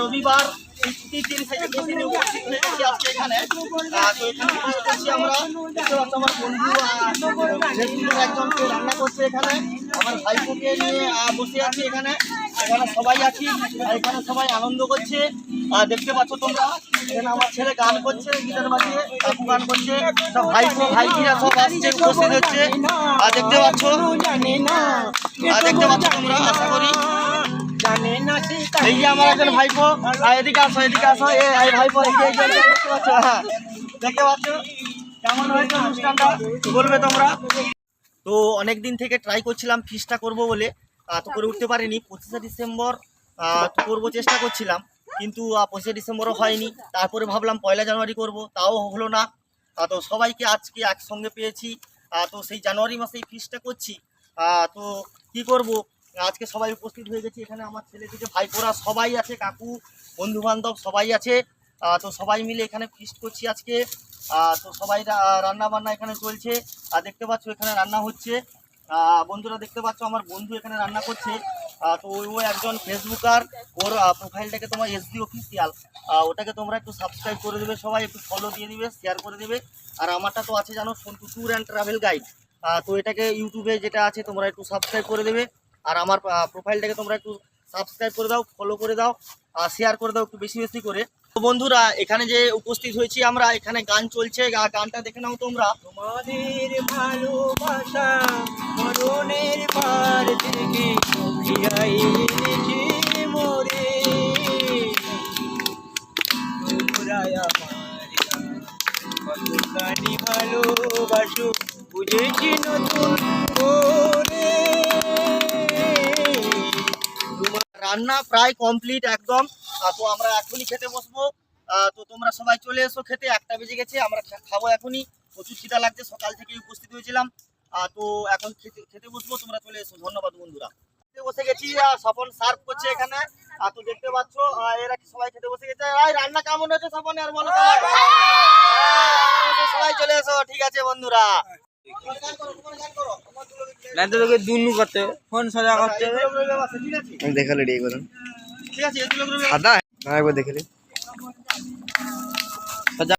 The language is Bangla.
রবিবার এখানে। আমরা, দেখতে পাচ্ছি আমার বন্ধু রান্না করছে এখানে। আমার বসে আছি এখানে। এখানে সবাই আছি সবাই আনন্দ করছে। দেখতে পাচ্ছ তোমরা, এখানে আমার ছেলে গান করছে, গিটার বাজিয়ে কাকু গান করছে। সব ভাইপো ভাইজিরা সব আসছে উপস্থিত হচ্ছে। আর দেখতে পাচ্ছ আর দেখতে পাচ্ছ তোমরা, আশা করি এই আমার একজন ভাইপো। এদিকে আসো এদিকে আসো। ভাইপো দেখতে পাচ্ছ? কেমন হয়েছে বলবে তোমরা। তো অনেক দিন থেকে ট্রাই করছিলাম ফিসটা করব বলে। তো করে উঠতে পারিনি। পঁচিশে ডিসেম্বর তো করব চেষ্টা করছিলাম। কিন্তু পঁচিশে ডিসেম্বরও হয়নি। তারপরে ভাবলাম পয়লা জানুয়ারি করব। তাও হলো না। তো সবাইকে আজকে একসঙ্গে পেয়েছি। তো সেই জানুয়ারি মাসেই ফিসটা করছি। তো কি করব? আজকে সবাই উপস্থিত হয়ে গেছি এখানে আমার ছেলে থেকে ভাইপোরা সবাই আছে, কাকু বন্ধু বান্ধব সবাই আছে। তো সবাই মিলে এখানে ফিস্ট করছি আজকে। তো সবাই রান্না বান্না এখানে চলছে। আর দেখতে পাচ্ছ এখানে রান্না হচ্ছে। বন্ধুরা দেখতে পাচ্ছ আমার বন্ধু এখানে রান্না করছে। তো ও একজন ফেসবুকার। ওর প্রোফাইলটাকে তোমার এস এসডি অফিসিয়াল ওটাকে তোমরা একটু সাবস্ক্রাইব করে দেবে সবাই, একটু ফলো দিয়ে দিবে শেয়ার করে দেবে। আর আমারটা তো আছে জানো Santu tour and travel guide তো এটাকে ইউটিউবে যেটা আছে তোমরা একটু সাবস্ক্রাইব করে দেবে। আর আমার প্রোফাইলটাকে তোমরা একটু সাবস্ক্রাইব করে দাও ফলো করে দাও, আর শেয়ার করে দাও একটু বেশি বেশি করে। তো বন্ধুরা, এখানে যে উপস্থিত হয়েছি আমরা, এখানে গান চলছে গানটা দেখে নাও তোমরা। তোমাদের মরণের বুঝেছি নতুন রান্না প্রায় কমপ্লিট একদম। তো আমরা এখনই খেতে বসবো। তো তোমরা সবাই চলে এসো খেতে। একটা বেজে গেছে আমরা খাব এখনই। প্রচুর খিদা লাগছে সকাল থেকে উপস্থিত হয়েছিলাম। তো এখন খেতে খেতে বসবো তোমরা চলে এসো। ধন্যবাদ বন্ধুরা। খেতে বসে গেছি স্বপন সার্ভ করছে এখানে। আহ, তো দেখতে পাচ্ছ এরা কি সবাই খেতে বসে গেছে? রান্না কেমন হয়েছে স্বপন? আর বলো সবাই চলে এসো ঠিক আছে বন্ধুরা। করো, না তো তোকে দুনু করতে ফোন সোজা করতে। হবে দেখালে ঠিক আছে সাদা? না একবার দেখে নি।